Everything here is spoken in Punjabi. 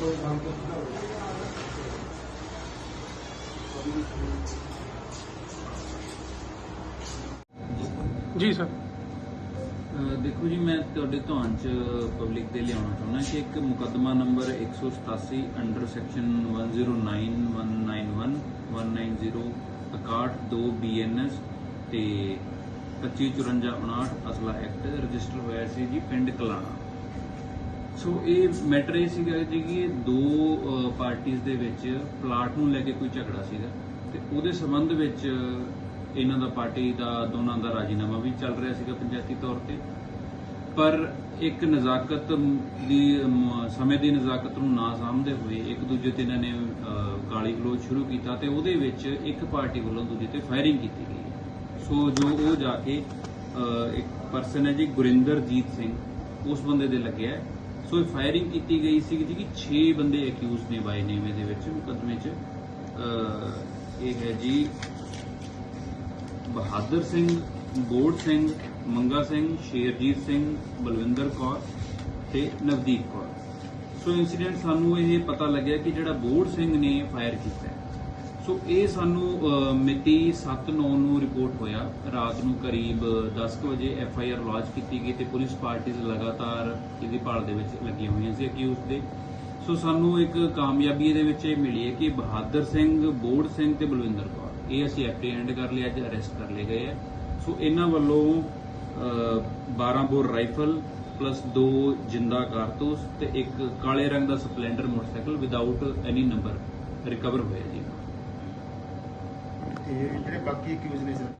ਜੀ ਸਰ। ਅਹ ਦੇਖੋ ਜੀ, ਮੈਂ ਤੁਹਾਡੇ ਧਿਆਨ ਚ ਪਬਲਿਕ ਦੇ ਲਿਆਉਣਾ ਚਾਹੁੰਦਾ ਕਿ ਇੱਕ ਮੁਕੱਦਮਾ ਨੰਬਰ 187 ਅੰਡਰ ਸੈਕਸ਼ਨ 109 191 190 61 2 ਬੀਐਨਐਸ ਤੇ 2554 ਅਸਲਾ ਐਕਟ ਰਜਿਸਟਰ ਹੋਇਆ ਸੀ ਜੀ ਪਿੰਡ ਕਲਾਣਾ। ਸੋ ਇਹ ਮੈਟਰ ਇਹ ਸੀਗਾ ਜੀ ਕਿ ਦੋ ਪਾਰਟੀਆਂ ਦੇ ਵਿੱਚ ਪਲਾਟ ਨੂੰ ਲੈ ਕੇ ਕੋਈ ਝਗੜਾ ਸੀਗਾ ਤੇ ਉਹਦੇ ਸੰਬੰਧ ਵਿੱਚ ਇਹਨਾਂ ਦਾ ਪਾਰਟੀ ਦਾ, ਦੋਨਾਂ ਦਾ ਰਾਜੀਨਾਮਾ ਵੀ ਚੱਲ ਰਿਹਾ ਸੀਗਾ ਪੰਚਾਇਤੀ ਤੌਰ ਤੇ। ਪਰ ਇੱਕ ਨਜ਼ਾਕਤ ਦੀ ਸਮੇਂ ਦੀ ਨਜ਼ਾਕਤ ਨੂੰ ਨਾ ਸਮਝਦੇ ਹੋਏ ਇੱਕ ਦੂਜੇ ਤੇ ਇਹਨਾਂ ਨੇ ਗਾਲੀ ਗਲੋਚ ਸ਼ੁਰੂ ਕੀਤਾ ਤੇ ਉਹਦੇ ਵਿੱਚ ਇੱਕ ਪਾਰਟੀ ਵੱਲੋਂ ਦੂਜੇ ਤੇ ਫਾਇਰਿੰਗ ਕੀਤੀ ਗਈ ਸੋ ਜੋ ਉਹ ਜਾ ਕੇ ਇੱਕ ਪਰਸਨ ਹੈ ਜੀ ਗੁਰਿੰਦਰਜੀਤ ਸਿੰਘ, ਉਸ ਬੰਦੇ ਦੇ ਲੱਗਿਆ ਸੋ ਇਹ ਫਾਇਰਿੰਗ ਕੀਤੀ ਗਈ ਸੀ ਜੀ ਕਿ 6 ਬੰਦੇ ਅਕਿਊਜ਼ ਨੇ ਬਾਈ ਨੇਮ ਦੇ ਵਿੱਚ ਮੁਕੱਦਮੇ 'ਚ। ਇਹ ਹੈ ਜੀ ਬਹਾਦਰ ਸਿੰਘ ਬੋੜ ਸਿੰਘ, ਮੰਗਾ ਸਿੰਘ, ਸ਼ੇਰਜੀਤ ਸਿੰਘ, ਬਲਵਿੰਦਰ ਕੌਰ ਤੇ ਨਵਦੀਪ ਕੌਰ। ਸੋ ਇਨਸੀਡੈਂਟ ਸਾਨੂੰ ਇਹ ਪਤਾ ਲੱਗਿਆ ਕਿ ਜਿਹੜਾ ਬੋੜ ਸਿੰਘ ਨੇ ਫਾਇਰ ਕੀਤਾ ਸੋ ਇਹ ਸਾਨੂੰ ਮਿਤੀ 7/9 ਨੂੰ ਰਿਪੋਰਟ ਹੋਇਆ। ਰਾਤ ਨੂੰ ਕਰੀਬ 10 ਕੁ ਵਜੇ ਐਫ ਆਈ ਆਰ ਲਾਂਚ ਕੀਤੀ ਗਈ ਤੇ ਪੁਲਿਸ ਪਾਰਟੀਆਂ ਲਗਾਤਾਰ ਇਹਦੀ ਭਾਲ ਦੇ ਵਿੱਚ ਲੱਗੀਆਂ ਹੋਈਆਂ ਸੀ ਅਕਿਊਜ਼ ਦੇ ਸੋ ਸਾਨੂੰ ਇੱਕ ਕਾਮਯਾਬੀ ਇਹਦੇ ਵਿੱਚ ਇਹ ਮਿਲੀ ਹੈ ਕਿ ਬਹਾਦਰ ਸਿੰਘ ਬੋੜ ਸਿੰਘ ਤੇ ਬਲਵਿੰਦਰ ਕੌਰ ਇਹ ਅਸੀਂ ਐਪਰੀਹੈਂਡ ਕਰ ਲਿਆ ਅੱਜ ਅਰੈਸਟ ਕਰ ਲਏ ਗਏ ਹੈ ਸੋ ਇਹਨਾਂ ਵੱਲੋਂ ਅ, 12 ਬੋਰ ਰਾਈਫਲ ਪਲੱਸ ਦੋ ਜਿੰਦਾ ਕਾਰਤੂਸ ਤੇ ਇੱਕ ਕਾਲੇ ਰੰਗ ਦਾ Splendor motorcycle without any number recover ਹੋਇਆ ਜੀ। ਤੇ ਜਿਹੜੇ ਬਾਕੀ ਅਕਿਊਜ਼ ਨੇ ਸਰ।